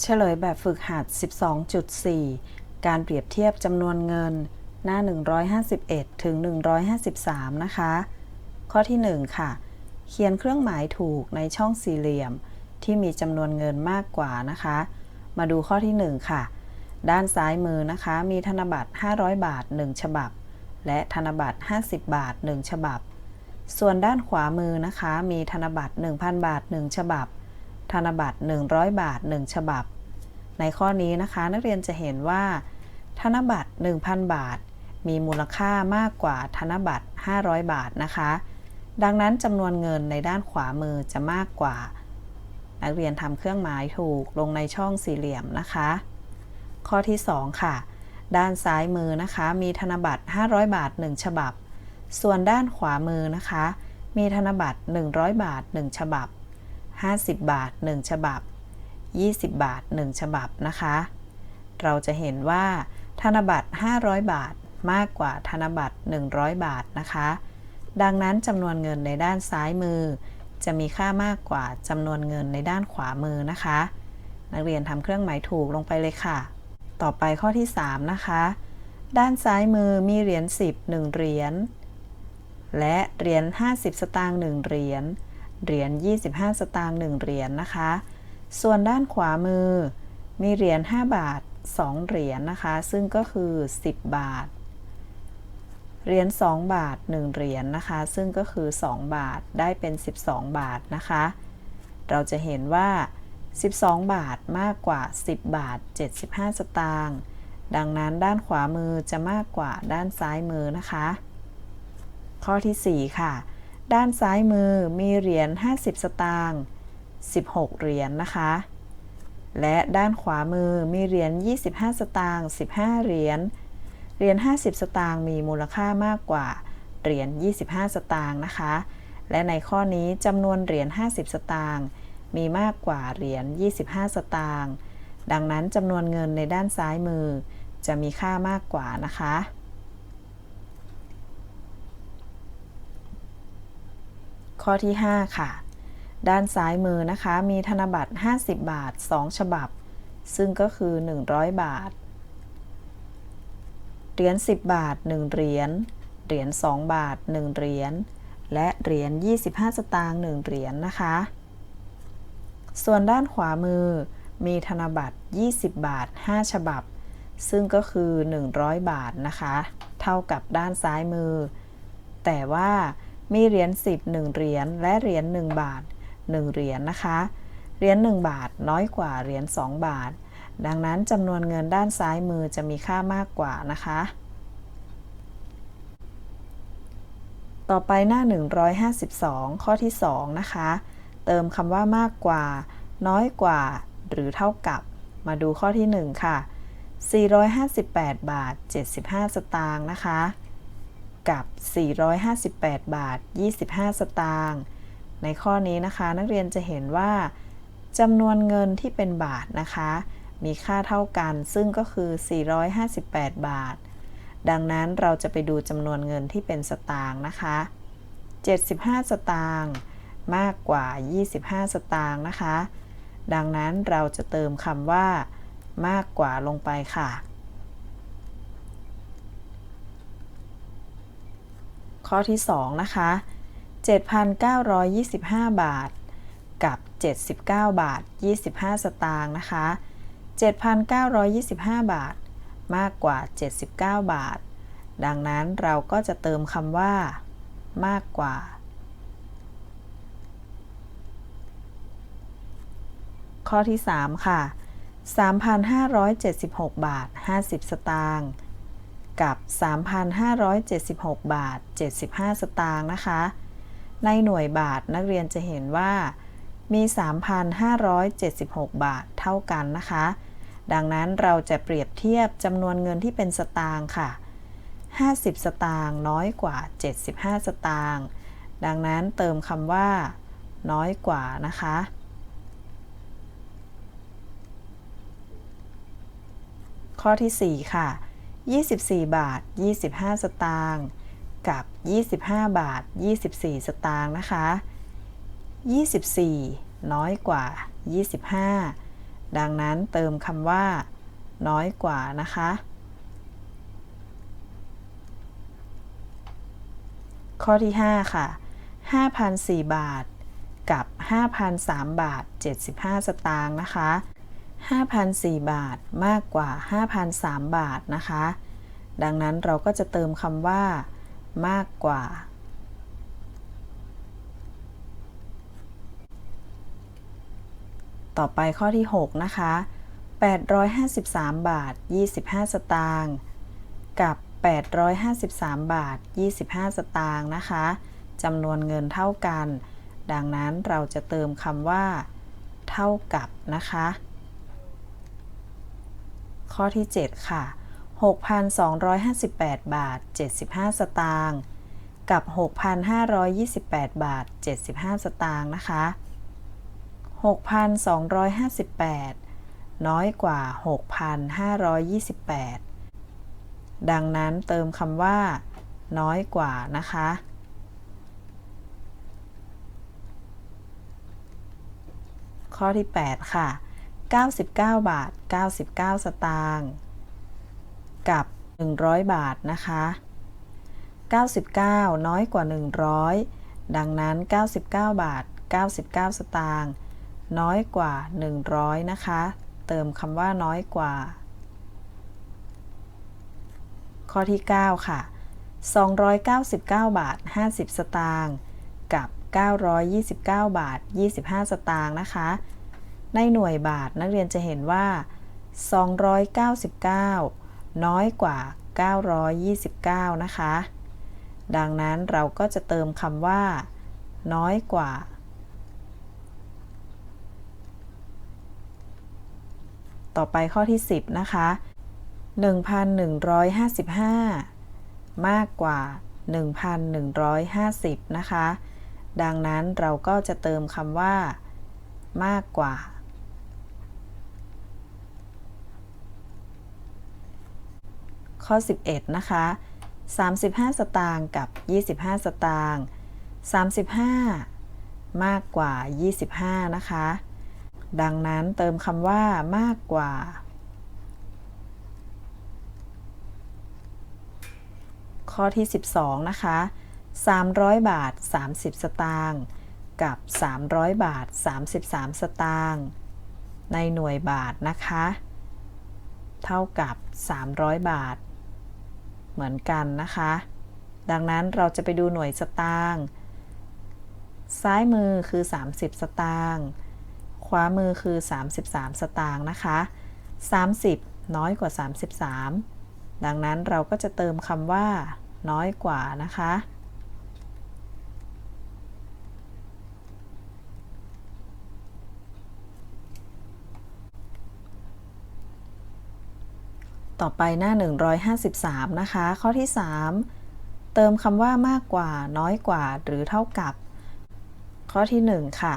เฉลยแบบฝึกหัด 12.4 การเปรียบเทียบจำนวนเงิน หน้า 151 ถึง 153 นะคะ ข้อที่ 1 ค่ะ เขียนเครื่องหมายถูกในช่องสี่เหลี่ยม ที่มีจำนวนเงินมากกว่านะคะ มาดูข้อที่ 1 ค่ะ ด้านซ้ายมือนะคะ มีธนบัตร 500 บาท 1 ฉบับ และธนบัตร 50 บาท 1 ฉบับ ส่วนด้านขวามือนะคะ มีธนบัตร 1,000 บาท 1 ฉบับ ธนบัตร 100 บาท 1 ฉบับ ในข้อนี้นะคะนักเรียนจะเห็นว่า ธนบัตร 1,000 บาท มีมูลค่ามากกว่าธนบัตร 500 บาทนะคะ ดังนั้นจำนวนเงินในด้านขวามือจะมากกว่า นักเรียนทำเครื่องหมายถูกลงในช่องสี่เหลี่ยมนะคะ ข้อที่ 2 ค่ะ ด้านซ้ายมือนะคะ มีธนบัตร 500 บาท 1 ฉบับ ส่วนด้านขวามือนะคะ มีธนบัตร 100 บาท 1 ฉบับ 50 บาท 1 ฉบับ 20 บาท 1 ฉบับนะคะ เราจะเห็นว่าธนบัตร 500 บาทมากกว่าธนบัตร 100 บาทนะคะ ดังนั้นจำนวนเงินในด้านซ้ายมือ จะมีค่ามากกว่าจำนวนเงินในด้านขวามือนะคะ นักเรียนทำเครื่องหมายถูกลงไปเลยค่ะ ต่อไปข้อที่ 3 นะคะ ด้านซ้ายมือมีเหรียญ10 1เหรียญและเหรียญ50 สตางค์1เหรียญ เหรียญ 25 สตางค์1เหรียญนะคะ ส่วนด้านขวามือ มีเหรียญ 5 บาท 2 เหรียญนะคะ ซึ่งก็คือ 10 บาท เหรียญ 2 บาท 1 เหรียญนะคะ ซึ่งก็คือ 2 บาท ได้เป็น 12 บาทนะคะ เราจะเห็นว่า 12 บาทมากกว่า 10 บาท 75 สตางค์ดังนั้นด้านขวามือจะมากกว่าด้านซ้ายมือนะคะ ข้อที่ 4 ค่ะ ด้านซ้ายมือมีเหรียญ 50 สตางค์ 16 เหรียญนะคะ และด้านขวามือมีเหรียญ 25 สตางค์ 15 เหรียญ เหรียญ 50 สตางค์มีมูลค่ามากกว่า เหรียญ 25 สตางค์นะคะ และในข้อนี้จำนวนเหรียญ 50 สตางค์มีมากกว่าเหรียญ 25 สตางค์ ดังนั้นจำนวนเงินในด้านซ้ายมือจะมีค่ามากกว่านะคะ ข้อที่ 5 ค่ะ ด้านซ้ายมือนะคะ มีธนบัตร 50 บาท 2 ฉบับ ซึ่งก็คือ 100 บาท เหรียญ 10 บาท 1 เหรียญ เหรียญ 2 บาท 1 เหรียญ และเหรียญ 25 สตางค์ 1 เหรียญนะคะ ส่วนด้านขวามือ มีธนบัตร 20 บาท 5 ฉบับ ซึ่งก็คือ 100 บาทนะคะ เท่ากับด้านซ้ายมือ แต่ว่า มีเหรียญ10 1เหรียญและเหรียญ1บาท 1 เหรียญนะคะ เหรียญ1บาทน้อยกว่าเหรียญ2บาท ดังนั้นจำนวนเงินด้านซ้ายมือจะมีค่ามากกว่านะคะ ต่อไปหน้า 152 ข้อที่ 2 นะคะ เติมคำว่ามากกว่า น้อยกว่า หรือเท่ากับ มาดูข้อที่ 1 ค่ะ 458 บาท 75 สตางค์นะคะ กับ 458 บาท 25 สตางค์ในข้อนี้นะคะนักเรียนจะเห็นว่าจำนวนเงินที่เป็นบาทนะคะ มีค่าเท่ากันซึ่งก็คือ 458 บาท ดังนั้นเราจะไปดูจำนวนเงินที่เป็นสตางค์นะคะ 75 สตางค์มากกว่า 25 สตางค์นะคะ ดังนั้นเราจะเติมคำว่า มากกว่าลงไปค่ะ ข้อที่ 2 นะคะ 7,925 บาท กับ 79 บาท 25 สตางค์นะคะ 7,925 บาท มากกว่า 79 บาท ดังนั้นเราก็จะเติมคำว่า มากกว่า ข้อที่ 3 ค่ะ 3,576 บาท 50 สตางค์ กับ 3,576 บาท 75 สตางค์นะคะ ในหน่วยบาทนักเรียนจะเห็นว่ามี 3,576 บาทเท่ากันนะคะ ดังนั้นเราจะเปรียบเทียบจำนวนเงินที่เป็นสตางค์ค่ะ 50 สตางค์น้อยกว่า 75 สตางค์ ดังนั้นเติมคำว่า น้อยกว่านะคะ ข้อที่ 4 ค่ะ 24 บาท 25 สตางค์กับ 25 บาท 24 สตางค์นะคะ 24 น้อยกว่า 25 ดังนั้นเติมคำว่า น้อยกว่านะคะ ข้อที่ 5 ค่ะ 5,004 บาทกับ 5,003 บาท 75 สตางค์นะคะ 5,004 บาทมากกว่า 5,003 บาทนะคะ ดังนั้นเราก็จะเติมคำว่า มากกว่า ต่อไปข้อที่ 6 นะคะ 853 บาท 25 สตางค์กับ 853 บาท 25 สตางค์นะคะจำนวนเงินเท่ากัน ดังนั้นเราจะเติมคำว่า เท่ากับนะคะ ข้อที่ 7 ค่ะ 6,258 บาท 75 สตางค์กับ 6,528 บาท 75 สตางค์นะคะ 6,258 น้อยกว่า 6,528 ดังนั้นเติมคำว่า น้อยกว่านะคะ ข้อที่ 8 ค่ะ 99 บาท 99 สตางค์กับ 100 บาทนะคะ 99 น้อยกว่า 100 ดังนั้น 99 บาท 99 สตางค์น้อยกว่า 100 นะคะ เติมคำว่าน้อยกว่า ข้อที่ 9 ค่ะ 299 บาท 50 สตางค์กับ 929 บาท 25 สตางค์นะคะ ในหน่วยบาทนักเรียนจะเห็นว่า 299 น้อยกว่า 929 นะคะ ดังนั้นเราก็จะเติมคำว่า น้อยกว่า ต่อไปข้อที่ 10 นะคะ 1,155 มากกว่า 1,150 นะคะ ดังนั้นเราก็จะเติมคำว่ามากกว่า ข้อ 11 นะคะ 35 สตางค์กับ 25 สตางค์35 มากกว่า 25 นะคะ ดังนั้นเติมคำว่ามากกว่า ข้อที่ 12 นะคะ 300 บาท 30 สตางค์กับ 300 บาท 33 สตางค์ในหน่วยบาทนะคะ เท่ากับ 300 บาท เหมือนกันนะคะ ดังนั้นเราจะไปดูหน่วยสตางค์ซ้ายมือคือ 30 สตางค์ขวามือคือ 33 สตางค์นะคะ 30 น้อยกว่า 33 ดังนั้นเราก็จะเติมคำว่า น้อยกว่านะคะ ต่อไปหน้า 153 นะคะ ข้อที่ 3 เติมคำว่ามากกว่า น้อยกว่า หรือเท่ากับ ข้อที่ 1 ค่ะ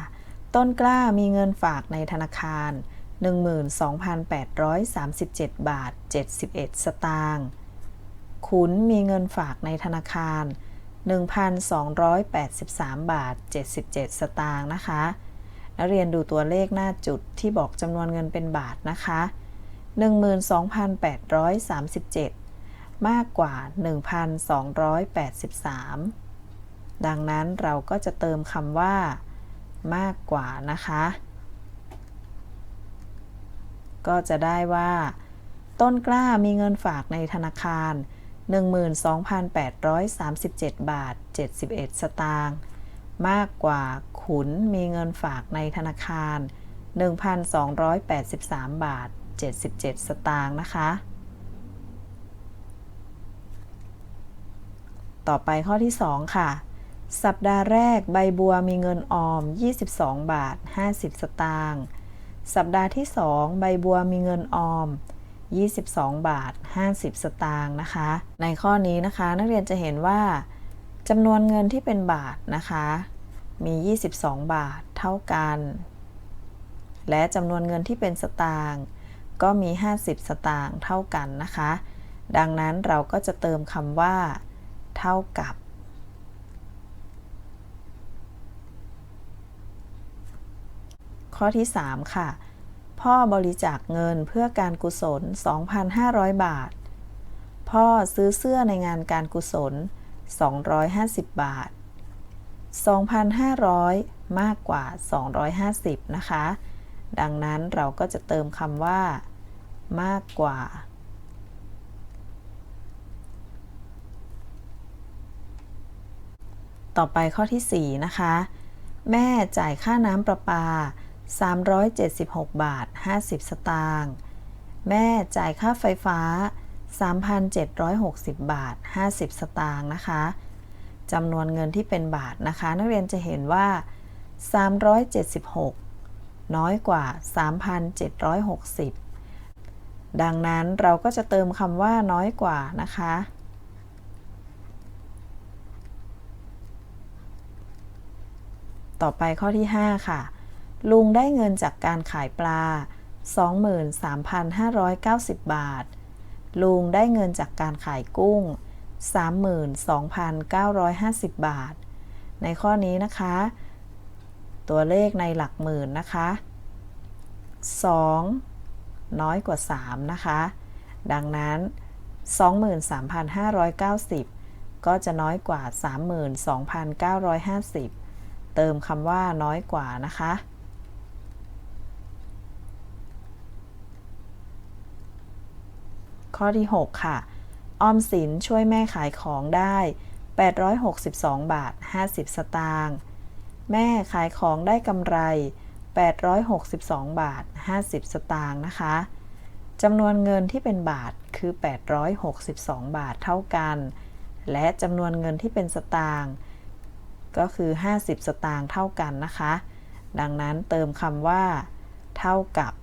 ต้นกล้ามีเงินฝากในธนาคาร 12,837 บาท 71 สตางค์ขุนมีเงินฝากในธนาคาร 1,283 บาท 77 สตางค์นะคะ นักเรียนดูตัวเลขหน้าจุดที่บอกจำนวนเงินเป็นบาทนะคะ 12,837 มากกว่า 1,283 ดังนั้นเราก็จะเติมคำว่า มากกว่านะคะ ก็จะได้ว่า ต้นกล้ามีเงินฝากในธนาคาร 12,837 บาท 71 สตางค์มากกว่าขุนมีเงินฝากในธนาคาร 1,283 บาท 77 สตางค์นะคะ ต่อไปข้อที่ 2 ค่ะ สัปดาห์แรกใบบัวมีเงินออม 22 บาท 50 สตางค์สัปดาห์ที่ 2 ใบบัวมีเงินออม 22 บาท 50 สตางค์นะคะ ในข้อนี้นะคะนักเรียนจะเห็นว่าจำนวนเงินที่เป็นบาทนะคะ มี 22 บาทเท่ากัน และจำนวนเงินที่เป็นสตางค์ ก็มี 50 สตางค์เท่ากันนะคะ ดังนั้นเราก็จะเติมคำว่า เท่ากับ ข้อที่ 3 ค่ะ พ่อบริจาคเงินเพื่อการกุศล 2,500 บาท พ่อซื้อเสื้อในงานการกุศล 250 บาท 2,500 มากกว่า 250 นะคะดังนั้นเราก็จะเติมคำว่า มากกว่า ต่อไปข้อที่ 4 นะคะ แม่จ่ายค่าน้ำประปา 376 บาท 50 สตางค์แม่จ่ายค่าไฟฟ้า 3,760 บาท 50 สตางค์นะคะจำนวนเงินที่เป็นบาทนะคะ นักเรียนจะเห็นว่า 376 น้อยกว่า 3,760 ดังนั้นเราก็จะเติมคำว่าน้อยกว่านะคะ ต่อไปข้อที่ 5 ค่ะ ลุงได้เงินจากการขายปลา 23,590 บาท ลุงได้เงินจากการขายกุ้ง 32,950 บาท ในข้อนี้นะคะ ตัวเลขในหลักหมื่นนะคะ 2 น้อยกว่า 3 นะคะ ดังนั้น 23,590 ก็จะน้อยกว่า 32,950 เติมคำว่าน้อยกว่านะคะ ข้อที่ 6 ค่ะ ออมสินช่วยแม่ขายของได้ 862 บาท 50 สตางค์ แม่ขายของได้กำไร 862 บาท 50 สตางค์นะคะจำนวนเงินที่เป็นบาทคือ 862 บาทเท่ากัน และจำนวนเงินที่เป็นสตางค์ก็คือ 50 สตางค์เท่ากันนะคะ ดังนั้นเติมคำว่า เท่ากับ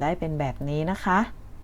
ได้เป็นแบบนี้นะคะ